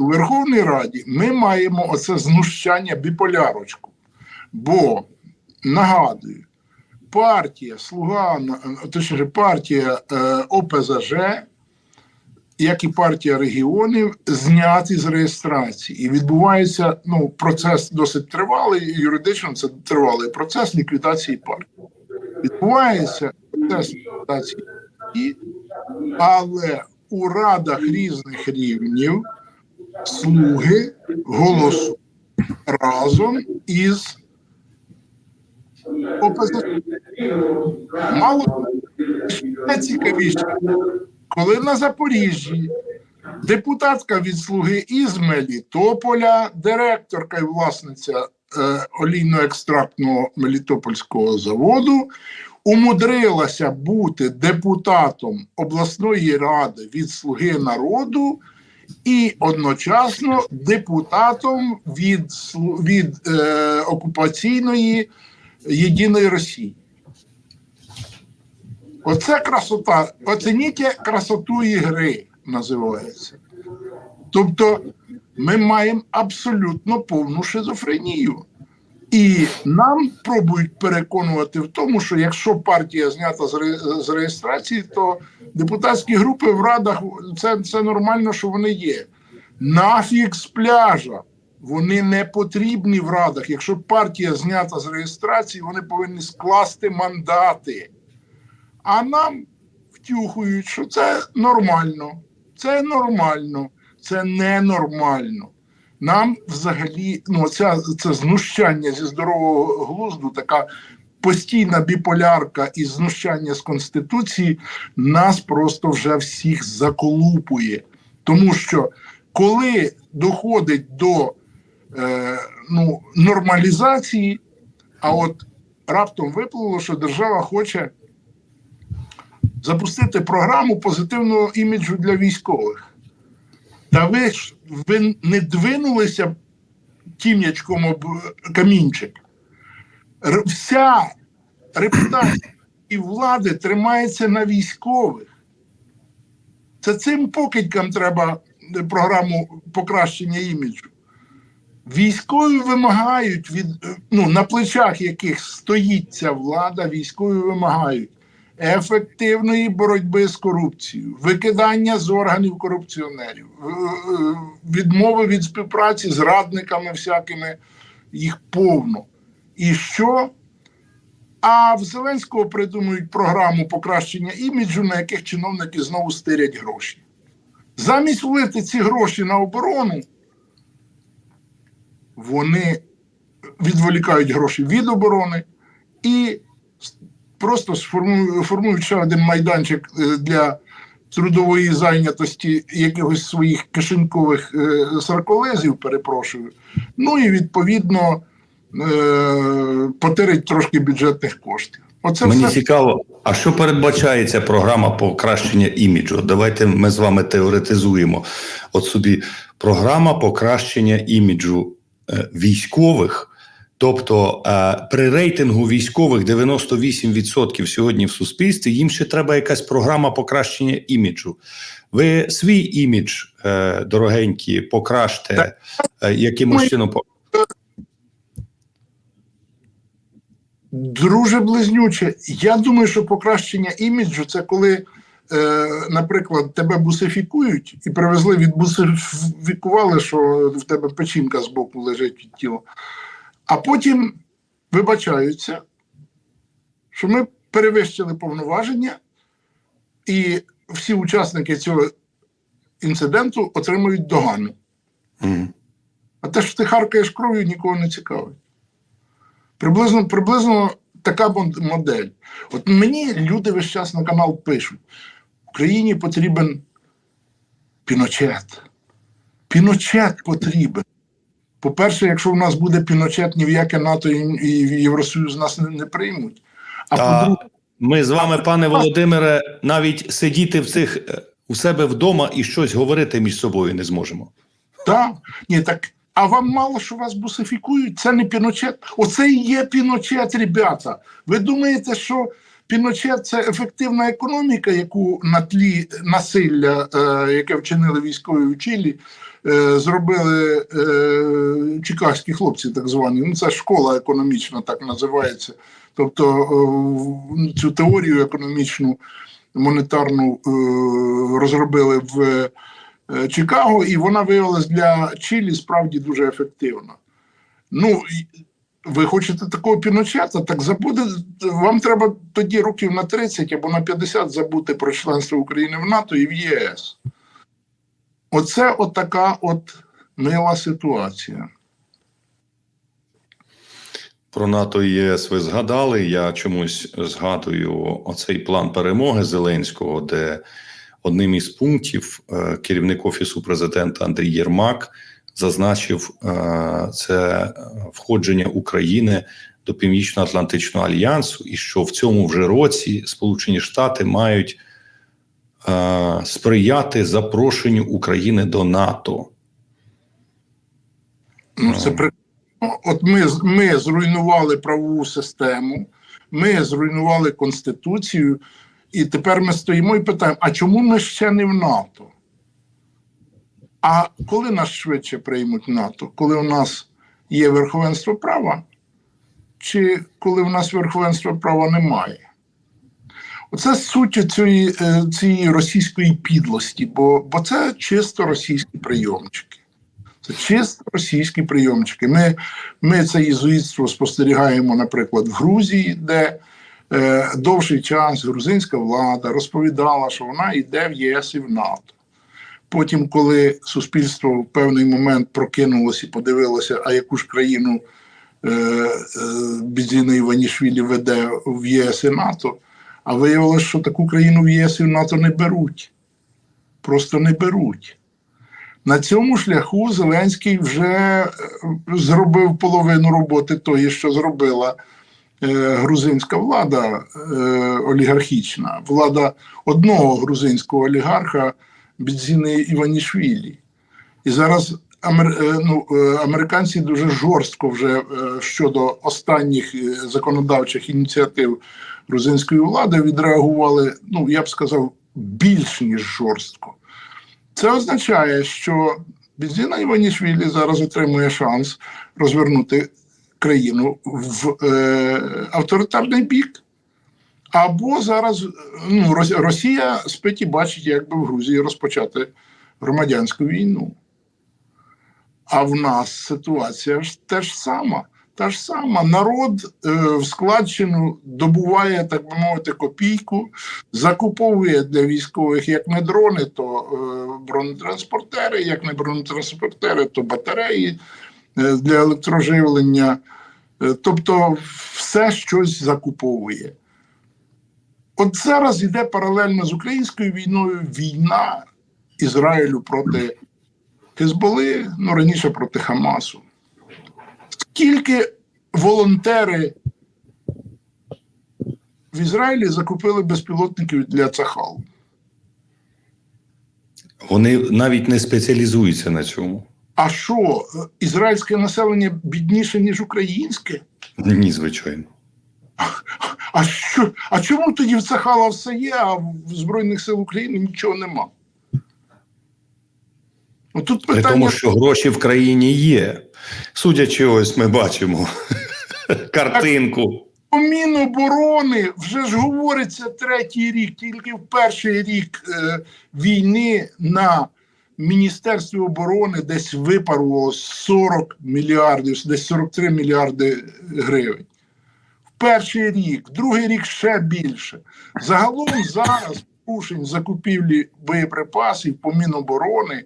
у Верховній Раді ми маємо оце знущання біполярочку. Бо нагадую, партія Слуга, точніше, партія е, ОПЗЖ, як і партія регіонів, зняті з реєстрації. І відбувається ну, процес досить тривалий, юридично це тривалий процес ліквідації партії. Відбувається процес ліквідації партії, але у радах різних рівнів слуги голосують разом із ОПЗЖ. Мало найцікавіше, коли на Запоріжжі депутатка від слуги із Мелітополя, директорка і власниця е, олійно-екстрактного Мелітопольського заводу, умудрилася бути депутатом обласної ради від Слуги народу і одночасно депутатом від, від е, окупаційної Єдиної Росії. Оце красота. Оцініть красоту ігри називається. Тобто ми маємо абсолютно повну шизофренію. І нам пробують переконувати в тому, що якщо партія знята з, реєстрації, то депутатські групи в радах це, це нормально, що вони є. Нафіг з пляжа. Вони не потрібні в радах. Якщо партія знята з реєстрації, вони повинні скласти мандати. А нам втюхують, що це нормально, це нормально, це ненормально. Нам взагалі, ну, ця, це знущання зі здорового глузду, така постійна біполярка і знущання з Конституції, нас просто вже всіх заколупує. Тому що коли доходить до е, ну, нормалізації, а от раптом виплило, що держава хоче запустити програму позитивного іміджу для військових. Та ви ж ви не двинулися тім'ячком об камінчик. Вся репутація і влади тримається на військових. Це цим покидькам треба е, програму покращення іміджу. Військові вимагають від е, ну, на плечах яких стоїть ця влада, військові вимагають ефективної боротьби з корупцією, викидання з органів корупціонерів, е, е, відмови від співпраці з радниками всякими, їх повно. І що? А в Зеленського придумують програму покращення іміджу, на яких чиновники знову стирять гроші. Замість влити ці гроші на оборону, вони відволікають гроші від оборони і просто сформують, формують ще один майданчик е, для трудової зайнятості якихось своїх кишенькових е, сарколезів, перепрошую. Ну і відповідно е, потерять трошки бюджетних коштів. Оце Мені все цікаво, а що передбачається програма покращення іміджу? Давайте ми з вами теоретизуємо. От собі програма покращення іміджу військових. Тобто е, при рейтингу військових 98% сьогодні в суспільстві їм ще треба якась програма покращення іміджу. Ви свій імідж, е, дорогенькі, покраште е, якимось чином. Друже близнюче, я думаю, що покращення іміджу це коли, е, наприклад, тебе бусифікують і привезли, відбусифікували, що в тебе печінка з боку лежить від тіла, а потім вибачаються, що ми перевищили повноваження, і всі учасники цього інциденту отримують догану. Мгм. А те, що ти харкаєш кров'ю, нікого не цікавить. Приблизно, приблизно така модель. От мені люди весь час на канал пишуть: Україні потрібен піночет. Піночет потрібен. По-перше, якщо в нас буде піночет, ні в яке НАТО і Євросоюз нас не, не приймуть. А Та ми з вами, пане Володимире, навіть сидіти в цих е, у себе вдома і щось говорити між собою не зможемо. Так, ні, так. А вам мало що вас бусифікують? Це не піночет. Оце і є піночет, ребята. Ви думаєте, що піночет це ефективна економіка, яку на тлі насилля, е, яке вчинили військові в Чилі, зробили е, чикагські хлопці, так звані. Ну, це школа економічна, так називається. Тобто е, цю теорію економічну монетарну е, розробили в е, Чикаго, і вона виявилась для Чилі справді дуже ефективна. Ну, ви хочете такого піночета, так забуде, вам треба тоді років на 30 або на 50 забути про членство України в НАТО і в ЄС. Оце от от мила ситуація. Про НАТО і ЄС ви згадали. Я чомусь згадую оцей план перемоги Зеленського, де одним із пунктів е, керівник офісу президента Андрій Єрмак зазначив е, це входження України до Північно-Атлантичного альянсу, і що в цьому вже році Сполучені Штати мають е, сприяти запрошенню України до НАТО. Ну, це при... От ми, ми зруйнували правову систему, ми зруйнували Конституцію, і тепер ми стоїмо і питаємо: а чому ми ще не в НАТО? А коли нас швидше приймуть в НАТО? Коли у нас є верховенство права, чи коли в нас верховенства права немає? Оце суть цієї, е, цієї російської підлості, бо, бо це чисто російські прийомчики. Це чисто російські прийомчики. Ми, ми це єзуїтство спостерігаємо, наприклад, в Грузії, де е, довший час грузинська влада розповідала, що вона йде в ЄС і в НАТО. Потім, коли суспільство в певний момент прокинулося і подивилося, а яку ж країну е, е, Бідзіна Іванішвілі веде в ЄС і НАТО, а виявилося, що таку країну в ЄС і в НАТО не беруть. Просто не беруть. На цьому шляху Зеленський вже е, зробив половину роботи тої, що зробила е, грузинська влада е, олігархічна, влада одного грузинського олігарха Бідзіни Іванішвілі. І зараз ну, американці дуже жорстко вже щодо останніх законодавчих ініціатив грузинської влади відреагували, ну я б сказав, більш ніж жорстко. Це означає, що Бензіна Іванішвілі зараз отримує шанс розвернути країну в е, авторитарний бік. Або зараз ну, Росія спить і бачить, як би в Грузії розпочати громадянську війну. А в нас ситуація ж теж сама. Та ж сама. Народ е, в складчину добуває, так би мовити, копійку, закуповує для військових як не дрони, то е, бронетранспортери, як не бронетранспортери, то батареї е, для електроживлення. Тобто все щось закуповує. От зараз йде паралельно з українською війною війна Ізраїлю проти Хезболи, ну раніше проти Хамасу. Скільки волонтери в Ізраїлі закупили безпілотників для Цахал? Вони навіть не спеціалізуються на цьому. А що, ізраїльське населення бідніше, ніж українське? Ні, звичайно. А що? А чому тоді в Цахала все є, а в Збройних сил України нічого нема? Ну, тут При тому, що гроші в країні є. Судячи, ось ми бачимо картинку. по Міноборони вже ж говориться третій рік, тільки в перший рік е, війни на Міністерстві оборони десь випарувало 40 мільярдів, десь 43 мільярди гривень. В перший рік, другий рік ще більше. Загалом зараз порушень закупівлі боєприпасів по Міноборони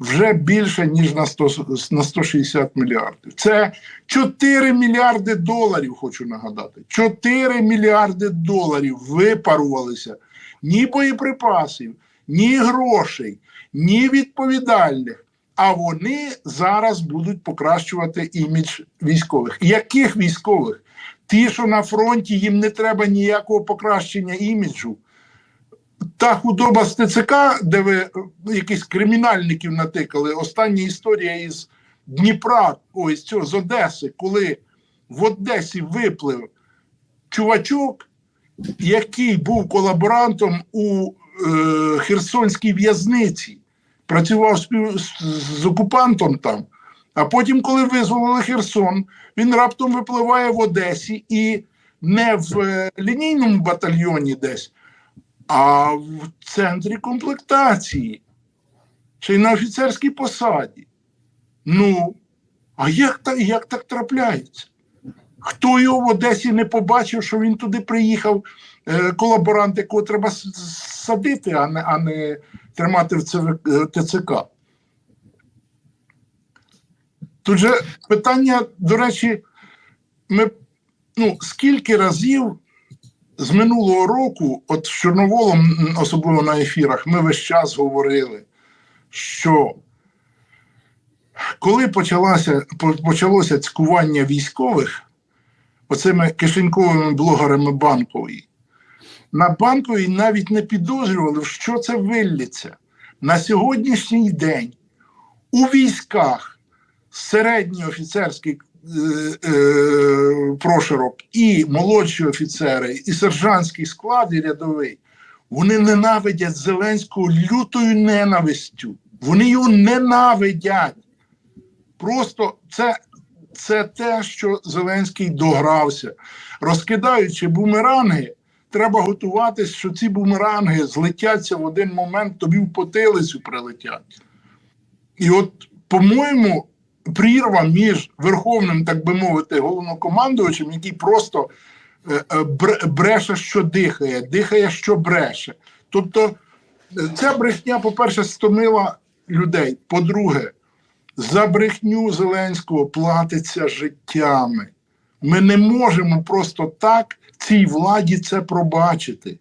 вже більше, ніж на 100, на 160 мільярдів. Це 4 мільярди доларів, хочу нагадати. 4 мільярди доларів випарувалися ні боєприпасів, ні грошей, ні відповідальних. А вони зараз будуть покращувати імідж військових. Яких військових? Ті, що на фронті, їм не треба ніякого покращення іміджу. Та худоба з ТЦК, де ви е, якісь кримінальників натикали. Остання історія із Дніпра, ось цього з Одеси, коли в Одесі виплив чувачок, який був колаборантом у е, Херсонській в'язниці. працював спів... з, з окупантом там. А потім, коли визволили Херсон, він раптом випливає в Одесі і не в е, лінійному батальйоні десь, а в центрі комплектації, чи на офіцерській посаді. Ну, а як так, як так трапляється? Хто його в Одесі не побачив, що він туди приїхав, е, колаборант, якого треба садити, а не, а не тримати в е, ТЦК? Тут же питання, до речі, ми ну, скільки разів з минулого року, от з Чорноволом, особливо на ефірах, ми весь час говорили, що коли почалося, почалося цькування військових, оцими кишеньковими блогерами банкової, на банковій навіть не підозрювали, що це виллється. На сьогоднішній день у військах середній офіцерський е, е, і молодші офіцери, і сержантський склад, і рядовий, вони ненавидять Зеленського лютою ненавистю. Вони його ненавидять. Просто це, це те, що Зеленський догрався. Розкидаючи бумеранги, треба готуватись, що ці бумеранги злетяться в один момент, тобі в потилицю прилетять. І от, по-моєму, прірва між верховним, так би мовити, головнокомандувачем, який просто е, е, бре- бреше, що дихає, дихає, що бреше. Тобто, е, ця брехня, по-перше, стомила людей. По-друге, за брехню Зеленського платиться життями. Ми не можемо просто так цій владі це пробачити.